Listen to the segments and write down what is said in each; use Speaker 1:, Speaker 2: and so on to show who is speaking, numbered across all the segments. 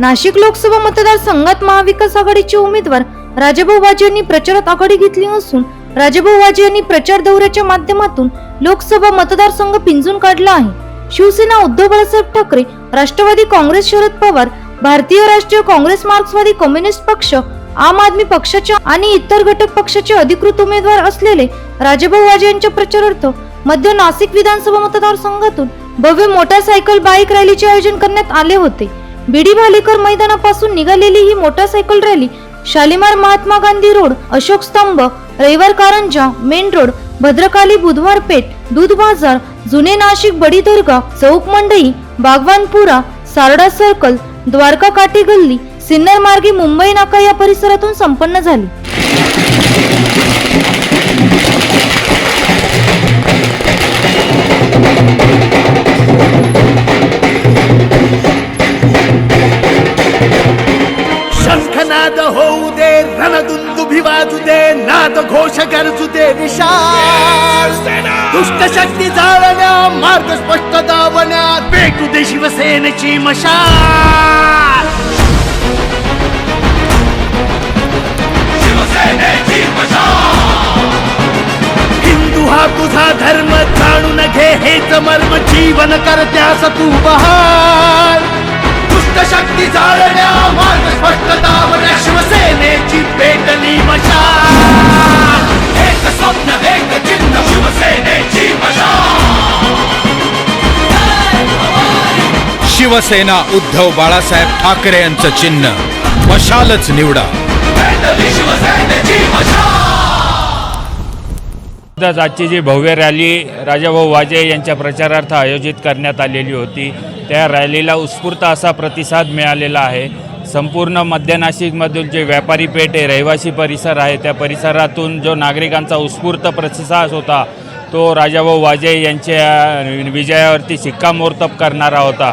Speaker 1: नाशिक लोकसभा मतदारसंघात महाविकास आघाडीचे उमेदवार राजाभाऊ वाजे यांनी प्रचारात आघाडी घेतली असून राजाभाऊ वाजे यांनी प्रचार दौऱ्याच्या माध्यमातून लोकसभा मतदारसंघ पिंजून काढला आहे. शिवसेना उद्धव बाळासाहेब ठाकरे राष्ट्रवादी काँग्रेस शरद पवार भारतीय राष्ट्रीय काँग्रेस मार्क्सवादी कम्युनिस्ट पक्ष आम आदमी पक्षाचे आणि इतर घटक पक्षाचे अधिकृत उमेदवार असलेले राजाभाऊ वाजे यांच्या प्रचारार्थ मध्य नाशिक विधानसभा मतदारसंघातून भव्य मोटारसायकल बाईक रॅलीचे आयोजन करण्यात आले होते. बीडी भालेकर मैदानापासून निघालेली ही motorcycle rally Shalimar Mahatma Gandhi road Ashok Stambh Ravivar Karanja main road Bhadrakali बुधवार पेठ दूध बाजार जुने नाशिक बडी दर्गा चौक मंडई बागवानपुरा सारडा सर्कल द्वारका काठी गल्ली सिन्नर मार्गे मुंबई नाका या परिसरातून संपन्न झाली.
Speaker 2: होऊ दे रणदुंदुभी वाजू दे नाद घोष गरजू दे विशाल दुष्ट शक्ती जाळण्या मार्ग स्पष्ट दावण्यात पेटू दे शिवसेनेची मशाल हिंदू हा तुझा धर्म जाणून घे हेच मर्म जीवन करत्यास तू बहाल शक्ती जाळण्या मार्ग शिवसेनेची पेटली मशाल एक स्वप्न एक चिन्ह शिवसेनेची मशाल
Speaker 3: शिवसेना उद्धव बाळासाहेब ठाकरे यांचं चिन्ह. मशालच निवडा.
Speaker 2: शिवसेनेची मशाल
Speaker 4: आजची जी भव्य रॅली राजाभाऊ वाजे यांच्या प्रचारार्थ आयोजित करण्यात आलेली होती त्या रॅलीला उत्स्फूर्त असा प्रतिसाद मिळालेला आहे. संपूर्ण मध्य नाशिकमधून जे व्यापारी पेठ आहे रहिवासी परिसर आहे त्या परिसरातून जो नागरिकांचा उत्स्फूर्त प्रतिसाद होता तो राजाभाऊ वाजे यांच्या विजयावरती शिक्कामोर्तब करणारा होता.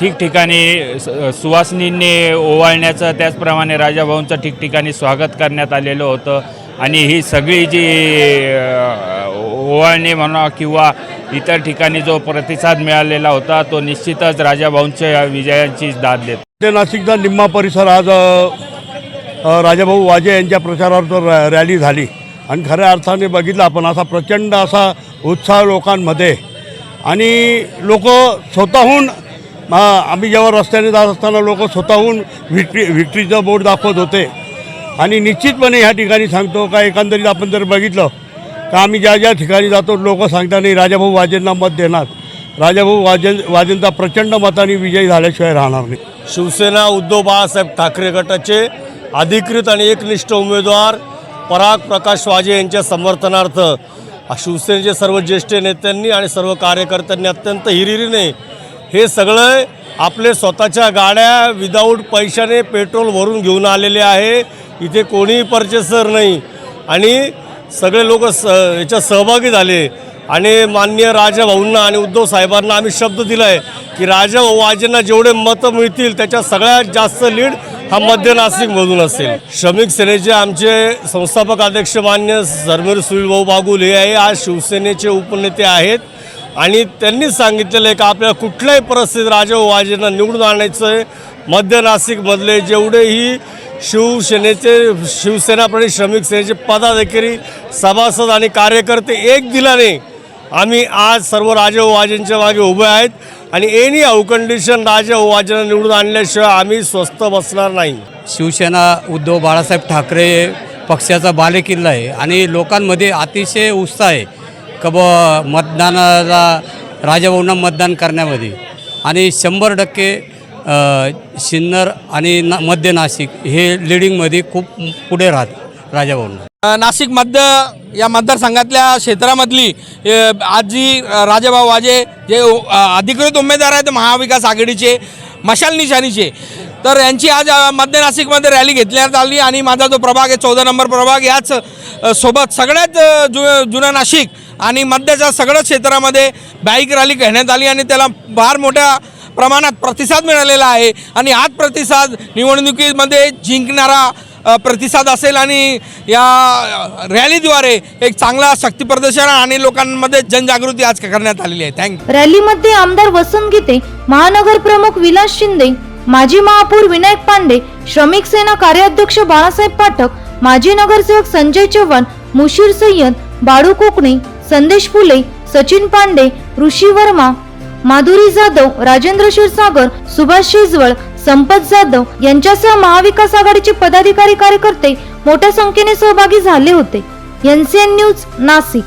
Speaker 4: ठिकठिकाणी सुवासिनींनी ओवाळण्याचं त्याचप्रमाणे राजाभाऊंचं ठिकठिकाणी स्वागत करण्यात आलेलं होतं. आणि ही सगळी जी ओवाळणी म्हणा किंवा इतर ठिकाणी जो प्रतिसाद मिळालेला होता तो निश्चितच राजाभाऊंच्या विजयांची दाद देत.
Speaker 5: ते नाशिकचा निम्मा परिसर आज राजाभाऊ वाजे यांच्या प्रचारार्थ रॅली झाली. आणि खऱ्या अर्थाने बघितलं आपण असा प्रचंड असा उत्साह लोकांमध्ये. आणि लोक स्वतःहून आम्ही जेव्हा रस्त्याने जात असताना लोक स्वतःहून व्हिक्ट्री व्हिक्ट्रीचं बोर्ड दाखवत होते. आणि निश्चितपणे ह्या ठिकाणी सांगतो का एकंदरीत आपण जर बघितलं तर आम्ही ज्या ज्या ठिकाणी जातो लोक सांगतात नाही राजाभाऊ वाजेंना मत देणार. राजाभाऊ वाजें वाजेंचा प्रचंड मताने विजयी झाल्याशिवाय राहणार नाही.
Speaker 6: शिवसेना उद्धव बाळासाहेब ठाकरे गटाचे अधिकृत आणि एकनिष्ठ उमेदवार पराग प्रकाश वाजे यांच्या समर्थनार्थ शिवसेनेचे सर्व ज्येष्ठ नेत्यांनी आणि सर्व कार्यकर्त्यांनी अत्यंत हिरिरीने हे सगळं आपले स्वतःच्या गाड्या विदाऊट पैशाने पेट्रोल भरून घेऊन आलेले आहे. इथे कोणीही परचेसर नाही. आणि सगळे लोक स याच्यात सहभागी झाले. आणि माननीय राजाभाऊंना आणि उद्धव साहेबांना आम्ही शब्द दिला आहे की राजाभाऊ आजींना जेवढे मतं मिळतील त्याच्या सगळ्यात जास्त लीड हा मध्य नाशिकमधून असेल. श्रमिक सेनेचे आमचे संस्थापक अध्यक्ष मान्य सरमीर सुनीलभाऊ बागुल हे आहे आज शिवसेनेचे उपनेते आहेत. आणि त्यांनीच सांगितलेलं आहे की आपल्याला कुठल्याही परिस्थितीत राजाभाऊ आजींना निवडून आणायचं आहे मध्य नाशिकमधले जेवढेही शिवसेनेचे शिवसेनाप्रणे श्रमिक सेनेचे पदाधिकारी सभासद आणि कार्यकर्ते एक दिलाने आम्ही आज सर्व राजाभाऊ वाजेंच्या मागे उभे आहेत आणि एनी अवकंडिशन कंडिशन वाजेंना निवडून आणल्याशिवाय आम्ही स्वस्त बसणार नाही.
Speaker 7: शिवसेना उद्धव बाळासाहेब ठाकरे पक्षाचा बालेकिल्ला आहे आणि लोकांमध्ये अतिशय उत्साह आहे का ब मतदानाला राजाभाऊंना मतदान करण्यामध्ये. आणि शंभर टक्के सिन्नर आणि ना मध्य नाशिक हे लिडिंगमध्ये खूप पुढे राहत राजाभाऊंना.
Speaker 8: नाशिक मध्य या मतदारसंघातल्या क्षेत्रामधली आज जी राजाभाऊ वाजे जे अधिकृत उमेदवार आहेत महाविकास आघाडीचे मशाल निशाणीचे. तर यांची आज मध्य नाशिकमध्ये रॅली घेतण्यात आली आणि माझा जो प्रभाग आहे चौदा नंबर प्रभाग याच सोबत सगळ्यात जु जुनं नाशिक आणि मध्याच्या सगळ्या क्षेत्रामध्ये बाईक रॅली घेण्यात आली आणि त्याला फार मोठ्या प्रमाणात प्रतिसाद मिळालेला आहे. आणि हाच प्रतिसाद निवडणुकीमध्ये जिंकणारा प्रतिसाद असेल आणि या रॅलीद्वारे एक चांगला शक्ती प्रदर्शन आणि लोकांमध्ये जनजागृती आज करण्यात आलेली आहे. थँक्यू
Speaker 1: रॅलीमध्ये आमदार वसंत गीते महानगर प्रमुख विलास शिंदे माजी महापौर विनायक पांडे श्रमिक सेना कार्याध्यक्ष बाळासाहेब पाठक माजी नगरसेवक संजय चव्हाण मुशीर सय्यद बाळू कोकणे संदेश फुले सचिन पांडे ऋषी वर्मा माधुरी जाधव राजेंद्र क्षीरसागर सुभाष शेजवळ संपत जाधव यांच्यासह महाविकास आघाडीचे पदाधिकारी कार्यकर्ते मोठ्या संख्येने सहभागी झाले होते. NCN news Nashik.